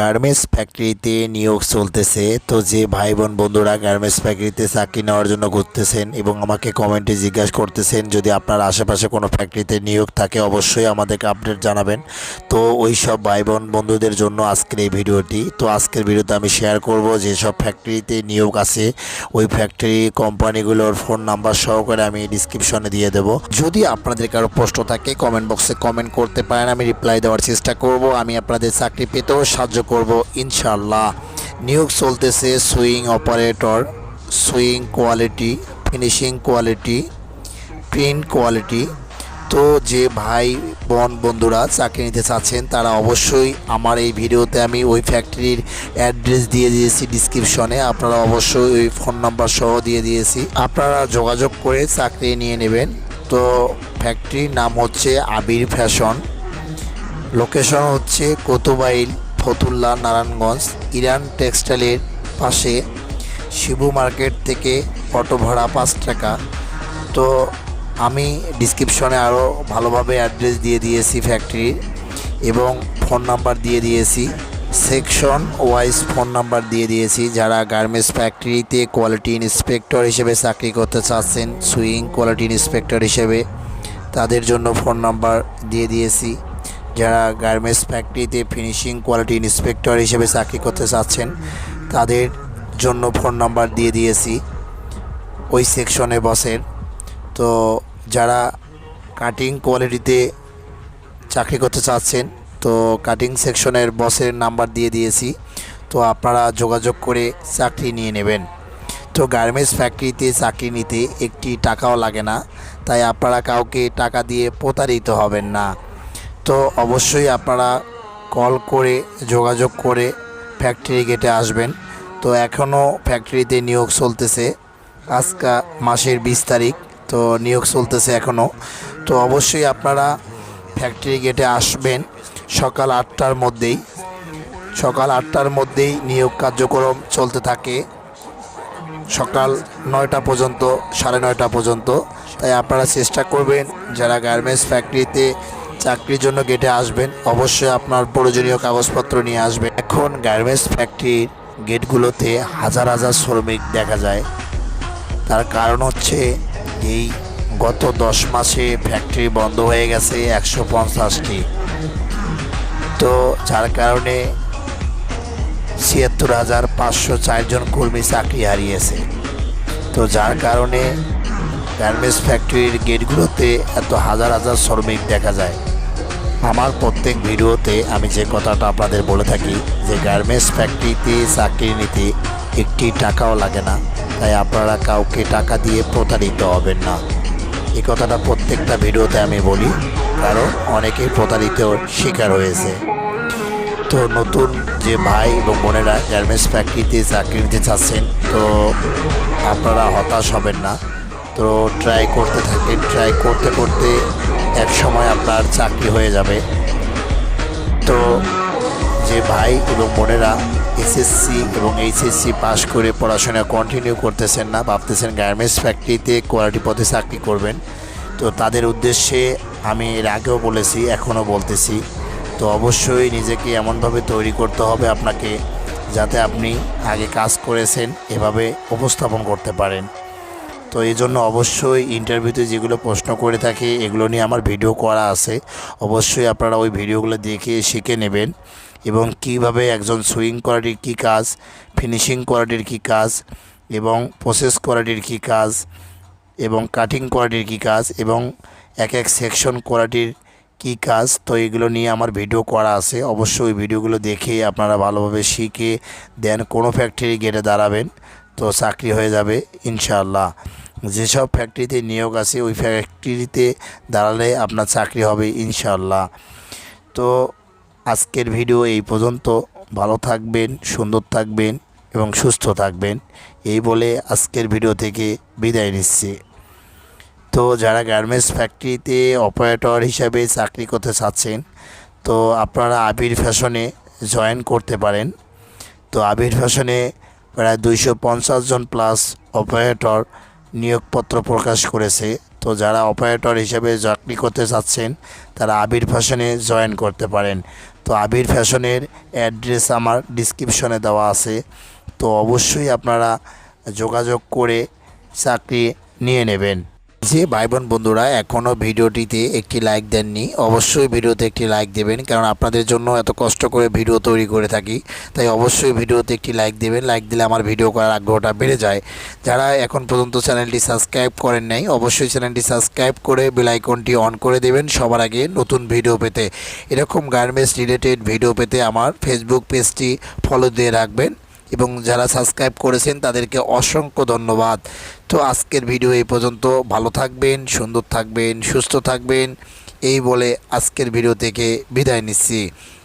Garments ফ্যাক্টরিতে নিয়োগ চলতেছে। তো যে ভাই বোন বন্ধুরা গার্মেন্টস ফ্যাক্টরিতে চাকরি নেওয়ার জন্য ঘুরতেছেন এবং আমাকে কমেন্টে জিজ্ঞাসা করতেছেন, যদি আপনার আশেপাশে কোনো ফ্যাক্টরিতে নিয়োগ থাকে, অবশ্যই আমাদেরকে আপডেট জানাবেন। তো ওই সব ভাই বোন বন্ধুদের জন্য আজকের এই ভিডিওটি। তো আজকের ভিডিওতে আমি শেয়ার করব যেসব ফ্যাক্টরিতে নিয়োগ আছে, ওই ফ্যাক্টরি কোম্পানিগুলোর ফোন নাম্বার সহকারে আমি ডিসক্রিপশনে দিয়ে দেবো। যদি আপনাদের কারও প্রশ্ন থাকে কমেন্ট বক্সে কমেন্ট করতে পারেন, আমি রিপ্লাই দেওয়ার চেষ্টা করব। আমি আপনাদের চাকরি পেতেও সাহায্য করব ইনশাল্লাহ নিয়োগ চলতেছে sewing operator, sewing quality, finishing quality, print quality. তো যে ভাই, বোন, বন্ধুরা চাকরি নিতে চাচ্ছেন, তারা অবশ্যই আমার এই ভিডিওতে আমি ওই ফ্যাক্টরির অ্যাড্রেস দিয়ে দিয়েছি ডিসক্রিপশনে আপনারা অবশ্যই ওই ফোন নাম্বার সহ দিয়ে দিয়েছি। আপনারা যোগাযোগ করে চাকরি নিয়ে নেবেন। তো ফ্যাক্টরির নাম হচ্ছে আবির ফ্যাশন। লোকেশন হচ্ছে কোতোবাইল। ফতুল্লা, নারায়ণগঞ্জ, ইরান টেক্সটাইলের পাশে শিবু মার্কেট থেকে অটো ভাড়া পাঁচ টাকা। তো আমি ডিসক্রিপশনে আরও ভালোভাবে অ্যাড্রেস দিয়ে দিয়েছি ফ্যাক্টরির এবং ফোন নাম্বার দিয়ে দিয়েছি। সেকশন ওয়াইজ ফোন নাম্বার দিয়ে দিয়েছি। যারা গার্মেন্টস ফ্যাক্টরিতে কোয়ালিটি ইন্সপেক্টর হিসেবে চাকরি করতে চাচ্ছেন সুইং কোয়ালিটি ইন্সপেক্টর হিসেবে, তাদের জন্য ফোন নাম্বার দিয়ে দিয়েছি। যারা গার্মেন্টস ফ্যাক্টরিতে ফিনিশিং কোয়ালিটি ইন্সপেক্টর হিসেবে চাকরি করতে চাচ্ছেন, তাদের জন্য ফোন নাম্বার দিয়ে দিয়েছি ওই সেকশনে বসের তো যারা কাটিং কোয়ালিটিতে চাকরি করতে চাচ্ছেন, তো কাটিং সেকশনের বসের নাম্বার দিয়ে দিয়েছি। তো আপনারা যোগাযোগ করে চাকরি নিয়ে নেবেন। তো গার্মেন্টস ফ্যাক্টরিতে চাকরি নিতে একটি টাকাও লাগে না, তাই আপনারা কাউকে টাকা দিয়ে প্রতারিত হবেন না। তো অবশ্যই আপনারা কল করে যোগাযোগ করে ফ্যাক্টরি গেটে আসবেন। তো এখনও ফ্যাক্টরিতে নিয়োগ চলতেছে। আজকা মাসের বিশ তারিখ, তো নিয়োগ চলতেছে এখনও তো অবশ্যই আপনারা ফ্যাক্টরি গেটে আসবেন সকাল আটটার মধ্যেই। সকাল আটটার মধ্যেই নিয়োগ কার্যক্রম চলতে থাকে। সকাল নয়টা পর্যন্ত, সাড়ে নয়টা পর্যন্ত। তাই আপনারা চেষ্টা করবেন যারা গার্মেন্টস ফ্যাক্টরিতে চাকরির জন্য গেটে আসবেন, অবশ্যই আপনার প্রয়োজনীয় কাগজপত্র নিয়ে আসবেন। এখন গার্মেন্টস ফ্যাক্টরির গেটগুলোতে হাজার হাজার শ্রমিক দেখা যায়। তার কারণ হচ্ছে এই গত দশ মাসে ফ্যাক্টরি বন্ধ হয়ে গেছে একশো পঞ্চাশটি। তো যার কারণে ছিয়াত্তর হাজার পাঁচশো চারজন কর্মী চাকরি হারিয়েছে। তো যার কারণে গার্মেন্টস ফ্যাক্টরির গেটগুলোতে এত হাজার হাজার শ্রমিক দেখা যায়। আমার প্রত্যেক ভিডিওতে আমি যে কথাটা আপনাদের বলে থাকি, যে গার্মেন্টস ফ্যাক্টরিতে চাকরি নিতে, একটি টাকাও লাগে না। তাই আপনারা কাউকে টাকা দিয়ে প্রতারিত হবেন না। এই কথাটা প্রত্যেকটা ভিডিওতে আমি বলি, কারণ অনেকেই প্রতারিত শিকার হয়েছে। তো নতুন যে ভাই এবং বোনেরা গার্মেন্টস ফ্যাক্টরিতে চাকরি নিতে চাচ্ছেন, তো আপনারা হতাশ হবেন না। তো ট্রাই করতে থাকেন ট্রাই করতে করতে এক সময় আপনার চাকরি হয়ে যাবে। তো যে ভাই এবং বোনেরা এসএসসি এবং এইচএসসি পাশ করে পড়াশোনা কন্টিনিউ করতেছেন না, ভাবতেছেন গার্মেন্টস ফ্যাক্টরিতে কোয়ালিটি পদে চাকরি করবেন, তো তাদের উদ্দেশ্যে আমি এর আগেও বলেছি, এখনও বলতেছি, তো অবশ্যই নিজেকে এমনভাবে তৈরি করতে হবে আপনাকে, যাতে আপনি আগে কাজ করেছেন, এভাবে উপস্থাপন করতে পারেন। তো এই জন্য অবশ্যই ইন্টারভিউতে যেগুলো প্রশ্ন করে থাকে, এগুলো নিয়ে আমার ভিডিও করা আছে। অবশ্যই আপনারা ওই ভিডিওগুলো দেখে শিখে নেবেন এবং কীভাবে একজন সুইং কোয়ালিটির কী কাজ ফিনিশিং কোয়ালিটির কী কাজ এবং প্রসেস কোয়ালিটির কী কাজ এবং কাটিং কোয়ালিটির কী কাজ এবং এক এক সেকশন কোয়ালিটির কী কাজ, তো এগুলো নিয়ে আমার ভিডিও করা আছে। অবশ্যই ভিডিওগুলো দেখে আপনারা ভালোভাবে শিখে দেন কোনো ফ্যাক্টরি গেটে দাঁড়াবেন। তো চাকরি হয়ে যাবে, ইনশাআল্লাহ। যেসব ফ্যাক্টরিতে নিয়োগ আছে, ওই ফ্যাক্টরিতে দাঁড়ালে আপনার চাকরি হবে, ইনশাআল্লাহ। তো আজকের ভিডিও এই পর্যন্ত। ভালো থাকবেন, সুন্দর থাকবেন এবং সুস্থ থাকবেন। এই বলে আজকের ভিডিও থেকে বিদায় নিচ্ছি। তো যারা গার্মেন্টস ফ্যাক্টরিতে অপারেটর হিসাবে চাকরি করতে চাচ্ছেন, তো আপনারা আবির ফ্যাশনে জয়েন করতে পারেন। তো আবির ফ্যাশনে প্রায় দুইশো পঞ্চাশ জন প্লাস অপারেটর নিয়োগপত্র প্রকাশ করেছে। তো যারা অপারেটর হিসেবে চাকরি করতে চাচ্ছেন, তারা আবির ফ্যাশনে জয়েন করতে পারেন। তো আবির ফ্যাশনের অ্যাড্রেস আমার ডিসক্রিপশনে দেওয়া আছে। তো অবশ্যই আপনারা যোগাযোগ করে চাকরি নিয়ে নেবেন। যে ভাই বোন বন্ধুরা এখনও ভিডিওটিতে একটি লাইক দেননি, অবশ্যই ভিডিওতে একটি লাইক দেবেন, কারণ আপনাদের জন্য এত কষ্ট করে ভিডিও তৈরি করে থাকি, তাই অবশ্যই ভিডিওতে একটি লাইক দেবেন লাইক দিলে আমার ভিডিও করার আগ্রহটা বেড়ে যায়। যারা এখন পর্যন্ত চ্যানেলটি সাবস্ক্রাইব করেন নাই, অবশ্যই চ্যানেলটি সাবস্ক্রাইব করে বেল আইকনটি অন করে দেবেন সবার আগে নতুন ভিডিও পেতে। এরকম গার্মেন্টস রিলেটেড ভিডিও পেতে আমার ফেসবুক পেজটি ফলো দিয়ে রাখবেন। এবং যারা সাবস্ক্রাইব করেছেন তাদেরকে অসংখ্য ধন্যবাদ। তো আজকের ভিডিও এই পর্যন্ত। ভালো থাকবেন, সুন্দর থাকবেন, সুস্থ থাকবেন। এই বলে আজকের ভিডিও থেকে বিদায় নিচ্ছি।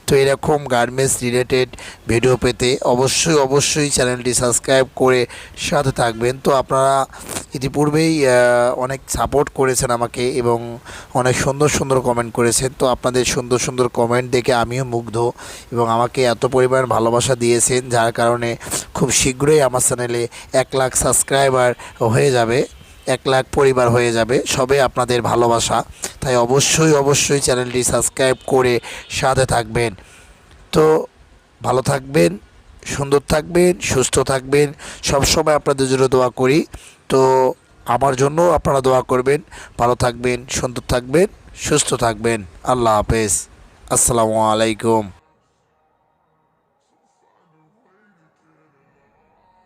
তো এরকম গার্মেন্টস রিলেটেড ভিডিও পেতে অবশ্যই অবশ্যই চ্যানেলটি সাবস্ক্রাইব করে সাথে থাকবেন। তো আপনারা ইতিপূর্বেই অনেক সাপোর্ট করেছেন আমাকে এবং অনেক সুন্দর সুন্দর কমেন্ট করেছেন। তো আপনাদের সুন্দর সুন্দর কমেন্ট দেখে আমিও মুগ্ধ এবং আমাকে এত পরিমাণ ভালোবাসা দিয়েছেন, যার কারণে খুব শীঘ্রই আমার চ্যানেলে এক লাখ সাবস্ক্রাইবার হয়ে যাবে, এক লাখ পরিবার হয়ে যাবে, সবে আপনাদের ভালোবাসা। তাই অবশ্যই অবশ্যই চ্যানেলটি সাবস্ক্রাইব করে সাথে থাকবেন। তো ভালো থাকবেন, সুন্দর থাকবেন, সুস্থ থাকবেন, সবসময় আপনাদের জন্য দোয়া করি। তো আমার জন্য আপনারা দোয়া করবেন। ভালো থাকবেন, সুন্দর থাকবেন, সুস্থ থাকবেন। আল্লাহ হাফেজ। আসসালামু আলাইকুম।